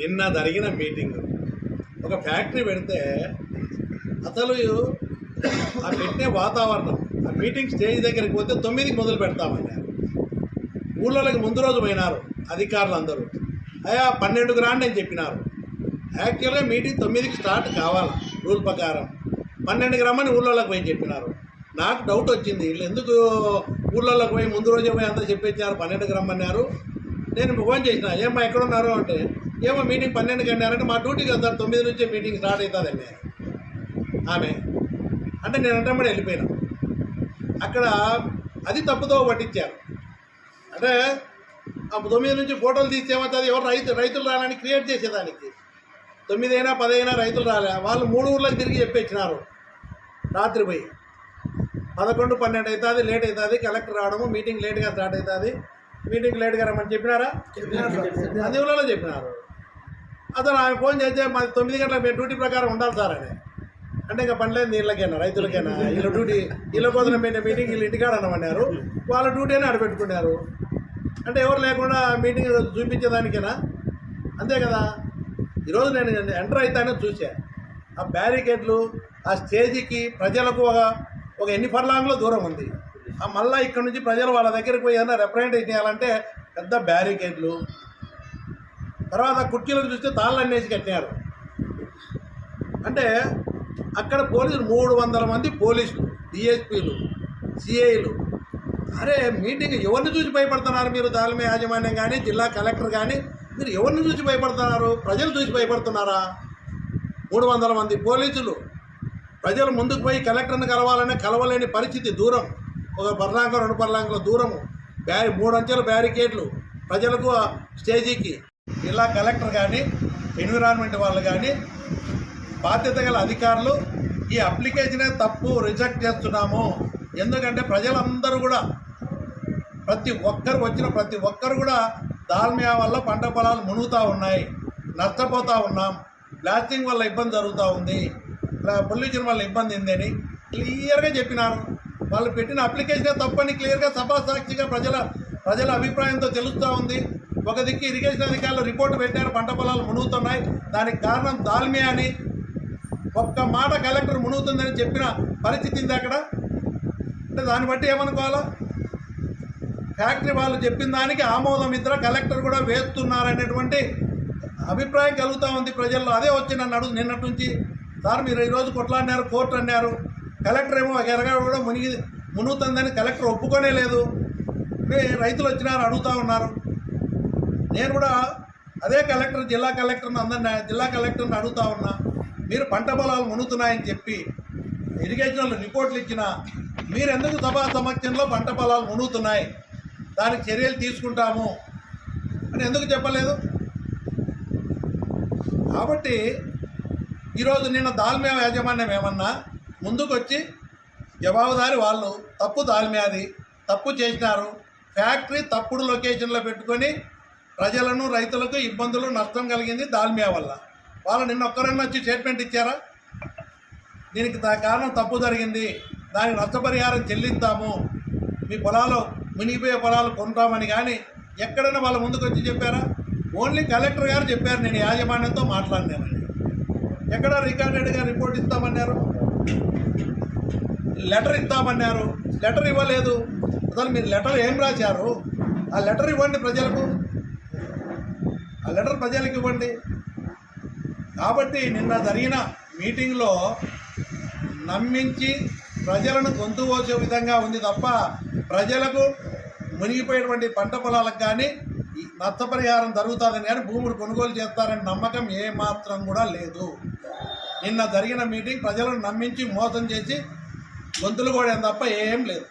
నిన్న జరిగిన మీటింగ్. ఒక ఫ్యాక్టరీ పెడితే అసలు ఆ పెట్టే వాతావరణం ఆ మీటింగ్ స్టేజ్ దగ్గరికి పోతే తొమ్మిదికి మొదలు పెడతామన్నారు. ఊళ్ళోకి ముందు రోజు పోయినారు అధికారులు అందరూ అయ్యా పన్నెండుకు రాండి అని చెప్పినారు. యాక్చువల్గా మీటింగ్ తొమ్మిదికి స్టార్ట్ కావాలి? రూల్ ప్రకారం. పన్నెండుకి రమ్మని ఊళ్ళోకి పోయి చెప్పినారు. నాకు డౌట్ వచ్చింది. వీళ్ళు ఎందుకు ఊళ్ళోకి పోయి ముందు రోజే పోయి అంతా చెప్పేసినారు పన్నెండుకి రమ్మన్నారు. నేను ఫోన్ చేసిన ఏమ్మా ఎక్కడున్నారు? అంటే ఏమో మీటింగ్ పన్నెండుకి అన్నారంటే మా డ్యూటీకి వస్తారు. తొమ్మిది నుంచే మీటింగ్ స్టార్ట్ అవుతుందండి. ఆమె. అంటే నేను అంటే వెళ్ళిపోయినా. అక్కడ అది తప్పుదో పట్టించారు. అంటే ఆ తొమ్మిది నుంచి ఫోటోలు తీసి ఏమవుతుంది? ఎవరు రైతు రైతులు రాలని క్రియేట్ చేసేదానికి. తొమ్మిది అయినా పది అయినా రైతులు రాలే. వాళ్ళు మూడు ఊర్లకు తిరిగి చెప్పిచ్చినారు రాత్రి పోయి. పదకొండు పన్నెండు అవుతుంది లేట్ అవుతుంది. కలెక్టర్ రావడము మీటింగ్ లేట్గా స్టార్ట్ అవుతుంది. మీటింగ్ లేట్గా రమ్మని చెప్పినారా? అది ఊళ్ళో చెప్పినారు? అతను ఆమె ఫోన్ చేస్తే మాది తొమ్మిది గంటలకు మేము డ్యూటీ ప్రకారం ఉండాలి సార్ అని. అంటే ఇంకా పనిలేదు నీళ్ళకైనా రైతులకైనా? వీళ్ళ డ్యూటీ వీళ్ళ కోసం మేము మీటింగ్ వీళ్ళు ఇంటికాడ అనమన్నారు వాళ్ళ డ్యూటీ అని ఆడబెట్టుకున్నారు అంటే ఎవరు లేకుండా మీటింగ్ చూపించేదానికేనా? అంతే కదా. ఈరోజు నేను ఎంటర్ అవుతానే చూసా. ఆ బ్యారికేడ్లు ఆ స్టేజీకి ప్రజలకు ఒక ఒక ఎన్ని ఫర్లాంగ్లో దూరం ఉంది. ఆ మళ్ళీ ఇక్కడ నుంచి ప్రజలు వాళ్ళ దగ్గరికి పోయి ఏదైనా రిప్రజెంట్ చేయాలంటే పెద్ద బ్యారికేడ్లు తర్వాత కుర్చీలకు చూస్తే తాళ్ళు అన్నేసి కట్టినారు. అంటే అక్కడ పోలీసులు మూడు వందల మంది పోలీసులు డిఎస్పీలు సిఐలు. అరే మీటింగ్ ఎవరిని చూసి భయపడుతున్నారు మీరు? దాల్మే యాజమాన్యం కానీ జిల్లా కలెక్టర్ కానీ మీరు ఎవరిని చూసి భయపడుతున్నారు? ప్రజలు చూసి భయపడుతున్నారా? మూడు వందల మంది పోలీసులు. ప్రజలు ముందుకు పోయి కలెక్టర్ని కలవాలనే కలవలేని పరిస్థితి దూరం. ఒక పర్లాంక రెండు పర్లాంకుల దూరము. బ్యారి మూడు అంచెల బ్యారికేడ్లు ప్రజలకు స్టేజీకి. జిల్లా కలెక్టర్ కానీ ఎన్విరాన్మెంట్ వాళ్ళు కానీ బాధ్యత గల అధికారులు ఈ అప్లికేషనే తప్పు రిజెక్ట్ చేస్తున్నాము. ఎందుకంటే ప్రజలందరూ కూడా ప్రతి ఒక్కరు వచ్చిన ప్రతి ఒక్కరు కూడా దాల్మియా వల్ల పంట పొలాలు మునుగుతూ ఉన్నాయి నష్టపోతూ ఉన్నాం బ్లాస్టింగ్ వల్ల ఇబ్బంది జరుగుతూ ఉంది పొల్యూషన్ వల్ల ఇబ్బంది ఉందని క్లియర్గా చెప్పినారు. వాళ్ళు పెట్టిన అప్లికేషనే తప్పని క్లియర్గా సభాసాక్షిగా ప్రజల ప్రజల అభిప్రాయంతో తెలుస్తూ ఉంది. ఒక దిక్కు ఇరిగేషన్ అధికారులు రిపోర్ట్ పెట్టారు పంట పొలాలు మునుగుతున్నాయి. దానికి కారణం దాల్మియా అని ఒక్క మాట కలెక్టర్ మునుగుతుందని చెప్పిన పరిస్థితి ఉంది అక్కడ. అంటే దాన్ని బట్టి ఏమనుకోవాలా? ఫ్యాక్టరీ వాళ్ళు చెప్పిన దానికి ఆమోదం ఇద్దరు కలెక్టర్ కూడా వేస్తున్నారనేటువంటి అభిప్రాయం కలుగుతూ ఉంది ప్రజల్లో. అదే వచ్చి నన్ను అడుగు నిన్నటి నుంచి సార్ మీరు ఈరోజు కొట్లాడినారు కోర్టు అన్నారు. కలెక్టర్ ఏమో ఎరగా కూడా మునిగి మునుగుతుందని కలెక్టర్ ఒప్పుకోనే లేదు. రైతులు వచ్చినారు అడుగుతూ ఉన్నారు. నేను కూడా అదే కలెక్టర్ జిల్లా కలెక్టర్ని అందరిని జిల్లా కలెక్టర్ని అడుగుతా ఉన్నా మీరు పంట పొలాలు మునుగుతున్నాయని చెప్పి ఇరిగేషన్లు రిపోర్ట్లు ఇచ్చిన మీరెందుకు సభా సమక్షంలో పంట పొలాలు మునుగుతున్నాయి? దానికి చర్యలు తీసుకుంటాము అని ఎందుకు చెప్పలేదు? కాబట్టి ఈరోజు నిన్న దాల్మే యాజమాన్యం ఏమన్నా ముందుకొచ్చి జవాబుదారి వాళ్ళు తప్పు దాల్మియాది తప్పు చేసినారు ఫ్యాక్టరీ తప్పుడు లొకేషన్లో పెట్టుకొని ప్రజలను రైతులకు ఇబ్బందులు నష్టం కలిగింది దాల్మియా వల్ల. వాళ్ళు నిన్న ఒక్కరన్నా వచ్చి స్టేట్మెంట్ ఇచ్చారా? దీనికి దా కారణం తప్పు జరిగింది. దానికి నష్టపరిహారం చెల్లిస్తాము మీ పొలాలు మునిగిపోయే పొలాలు కొంటామని కానీ ఎక్కడైనా వాళ్ళ ముందుకు వచ్చి చెప్పారా? ఓన్లీ కలెక్టర్ గారు చెప్పారు నేను యాజమాన్యంతో మాట్లాడినానని. ఎక్కడ రికార్డెడ్గా రిపోర్ట్ ఇస్తామన్నారు? లెటర్ ఇస్తామన్నారు. లెటర్ ఇవ్వలేదు. అసలు మీరు లెటర్ ఏం రాశారు? ఆ లెటర్ ఇవ్వండి ప్రజలకు. ఆ లెటర్ ప్రజలకు ఇవ్వండి. కాబట్టి నిన్న జరిగిన మీటింగ్లో నమ్మించి ప్రజలను గొంతు పోసే విధంగా ఉంది తప్ప ప్రజలకు మునిగిపోయేటువంటి పంట పొలాలకు కానీ నష్టపరిహారం జరుగుతుందని కానీ భూములు కొనుగోలు చేస్తారనే నమ్మకం ఏమాత్రం కూడా లేదు. నిన్న జరిగిన మీటింగ్ ప్రజలను నమ్మించి మోసం చేసి గొంతులు కూడా తప్ప ఏం లేదు.